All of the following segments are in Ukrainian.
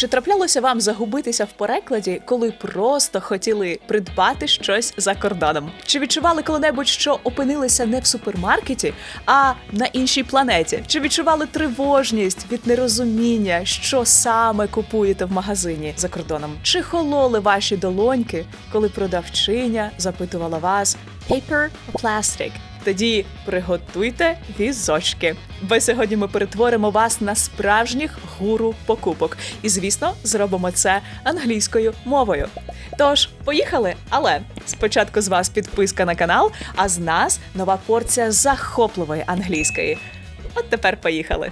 Чи траплялося вам загубитися в перекладі, коли просто хотіли придбати щось за кордоном? Чи відчували коли-небудь, що опинилися не в супермаркеті, а на іншій планеті? Чи відчували тривожність від нерозуміння, що саме купуєте в магазині за кордоном? Чи хололи ваші долоньки, коли продавчиня запитувала вас paper or plastic? Тоді приготуйте візочки. Бо сьогодні ми перетворимо вас на справжніх гуру покупок. І, звісно, зробимо це англійською мовою. Тож, поїхали! Але спочатку з вас підписка на канал, а з нас нова порція захопливої англійської. От тепер поїхали.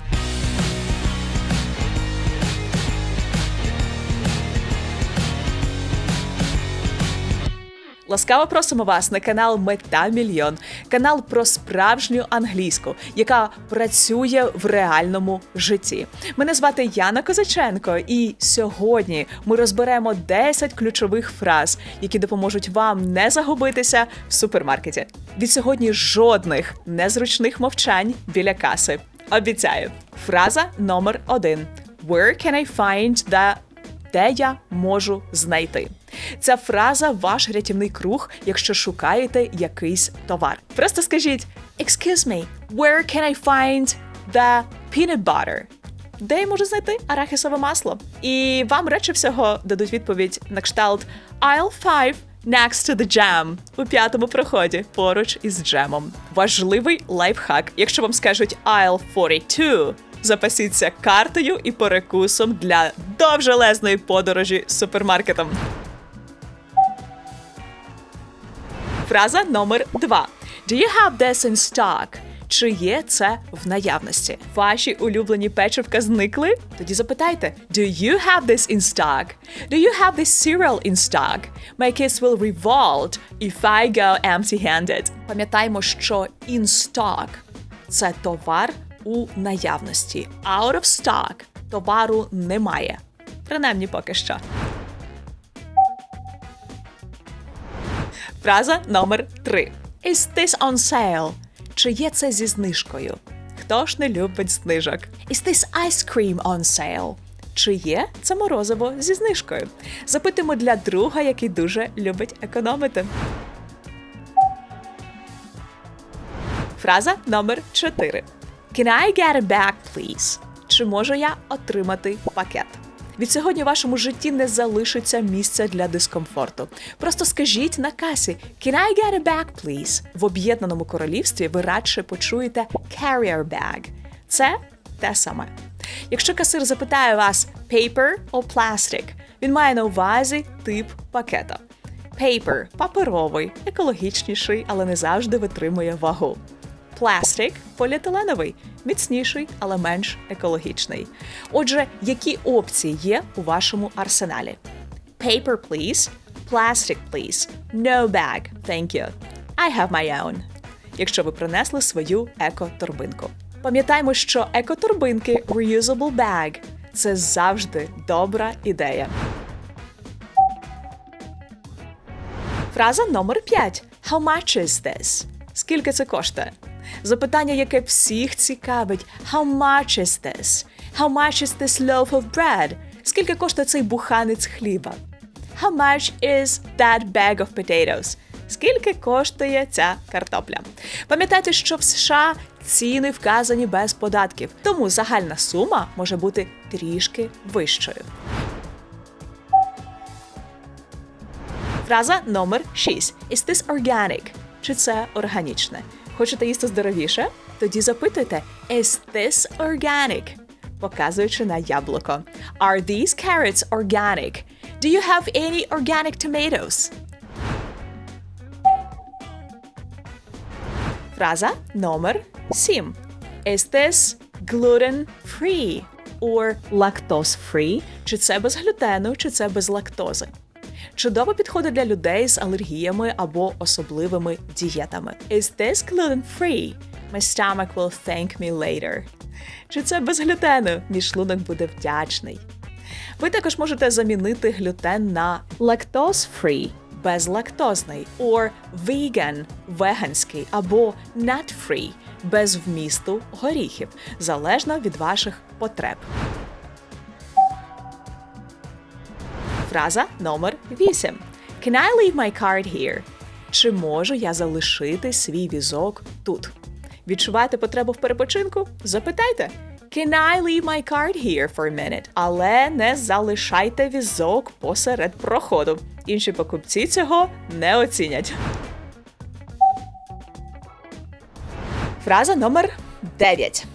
Ласкаво просимо вас на канал Мета Мільйон, канал про справжню англійську, яка працює в реальному житті. Мене звати Яна Козаченко, і сьогодні ми розберемо 10 ключових фраз, які допоможуть вам не загубитися в супермаркеті. Від сьогодні жодних незручних мовчань біля каси. Обіцяю. Фраза номер один: Where can I find the де я можу знайти. Ця фраза ваш рятівний круг, якщо шукаєте якийсь товар. Просто скажіть: Excuse me, where can I find the peanut butter? Де я можу знайти арахісове масло? І вам речі всього дадуть відповідь на кшталт Aisle 5 next to the jam у п'ятому проході поруч із джемом. Важливий лайфхак. Якщо вам скажуть Aisle 42, запасіться картою і перекусом для довжелезної подорожі супермаркетом. Фраза номер два. Do you have this in stock? Чи є це в наявності? Ваші улюблені печивка зникли? Тоді запитайте: Do you have this in stock? Do you have this cereal in stock? My kids will revolt if I go empty-handed. Пам'ятаємо, що in stock – це товар у наявності. Out of stock – товару немає. Принаймні поки що. Фраза номер три. Is this on sale? Чи є це зі знижкою? Хто ж не любить знижок? Is this ice cream on sale? Чи є це морозиво зі знижкою? Запитуємо для друга, який дуже любить економити. Фраза номер 4. Can I get a bag, please? Чи можу я отримати пакет? Від сьогодні в вашому житті не залишиться місця для дискомфорту. Просто скажіть на касі «Can I get a bag, please?» В об'єднаному королівстві ви радше почуєте «carrier bag». Це те саме. Якщо касир запитає вас «paper» or «plastic», він має на увазі тип пакета. Paper – паперовий, екологічніший, але не завжди витримує вагу. Plastic – поліетиленовий, міцніший, але менш екологічний. Отже, які опції є у вашому арсеналі? Paper, please. Plastic, please. No bag, thank you. I have my own. Якщо ви принесли свою еко-торбинку. Пам'ятаємо, що еко-торбинки reusable bag – це завжди добра ідея. Фраза номер 5. How much is this? Скільки це коштує? Запитання, яке всіх цікавить: How much is this? How much is this loaf of bread? Скільки коштує цей буханець хліба? How much is that bag of potatoes? Скільки коштує ця картопля? Пам'ятайте, що в США ціни вказані без податків, тому загальна сума може бути трішки вищою. Фраза номер 6. Is this organic? Чи це органічне? Хочете їсти здоровіше? Тоді запитуйте Is this organic? Показуючи на яблуко. Are these carrots organic? Do you have any organic tomatoes? Фраза номер 7. Is this gluten free or lactose free? Чи це без глютену, чи це без лактози? Чудово підходить для людей з алергіями або особливими дієтами. Is this gluten free? My stomach will thank me later. Чи це без глютену? Мій шлунок буде вдячний. Ви також можете замінити глютен на lactose free безлактозний, or vegan веганський або nut free без вмісту горіхів, залежно від ваших потреб. Фраза номер 8. Can I leave my card here? Чи можу я залишити свій візок тут? Відчуваєте потребу в перепочинку? Запитайте. Can I leave my card here for a minute? Але не залишайте візок посеред проходу. Інші покупці цього не оцінять. Фраза номер 9.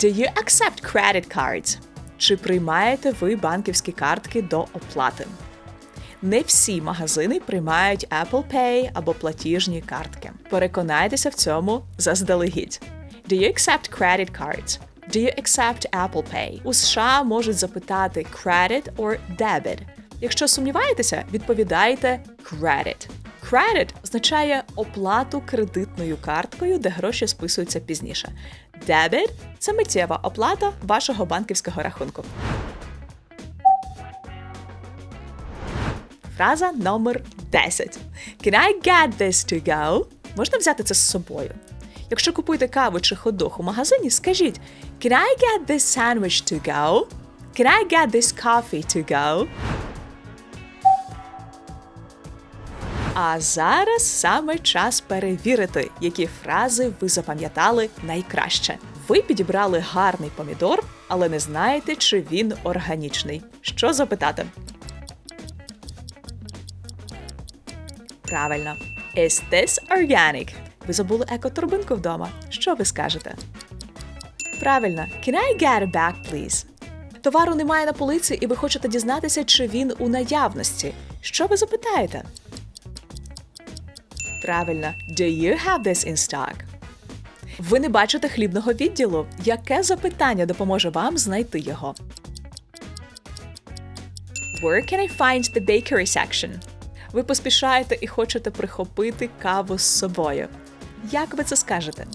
Do you accept credit cards? Чи приймаєте ви банківські картки до оплати? Не всі магазини приймають Apple Pay або платіжні картки. Переконайтеся в цьому заздалегідь. Do you accept credit cards? Do you accept Apple Pay? У США можуть запитати credit or debit. Якщо сумніваєтеся, відповідайте credit. Credit означає оплату кредитною карткою, де гроші списуються пізніше. Debit – це миттєва оплата вашого банківського рахунку. Фраза номер 10. Can I get this to go? Можна взяти це з собою. Якщо купуєте каву чи ходох у магазині, скажіть Can I get this sandwich to go? Can I get this coffee to go? А зараз саме час перевірити, які фрази ви запам'ятали найкраще. Ви підібрали гарний помідор, але не знаєте, чи він органічний. Що запитати? Правильно. Is this organic? Ви забули екоторбинку вдома. Що ви скажете? Правильно. Can I get a bag, please? Товару немає на полиці, і ви хочете дізнатися, чи він у наявності. Що ви запитаєте? Правильно. Do you have this in stock? Ви не бачите хлібного відділу. Яке запитання допоможе вам знайти його? Where can I find the bakery section? Ви поспішаєте і хочете прихопити каву з собою. Як ви це скажете?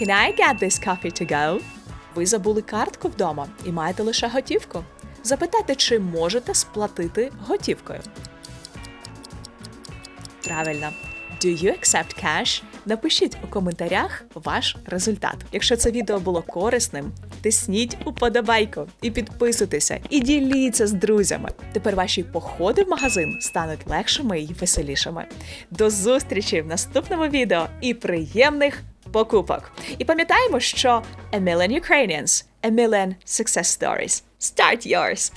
Can I get this coffee to go? Ви забули картку вдома і маєте лише готівку. Запитайте, чи можете сплатити готівкою. Правильно. Do you accept cash? Напишіть у коментарях ваш результат. Якщо це відео було корисним, тисніть уподобайку і підписуйтеся, і діліться з друзями. Тепер ваші походи в магазин стануть легшими і веселішими. До зустрічі в наступному відео і приємних покупок! І пам'ятаємо, що A Million Ukrainians, A Million Success Stories. Start yours!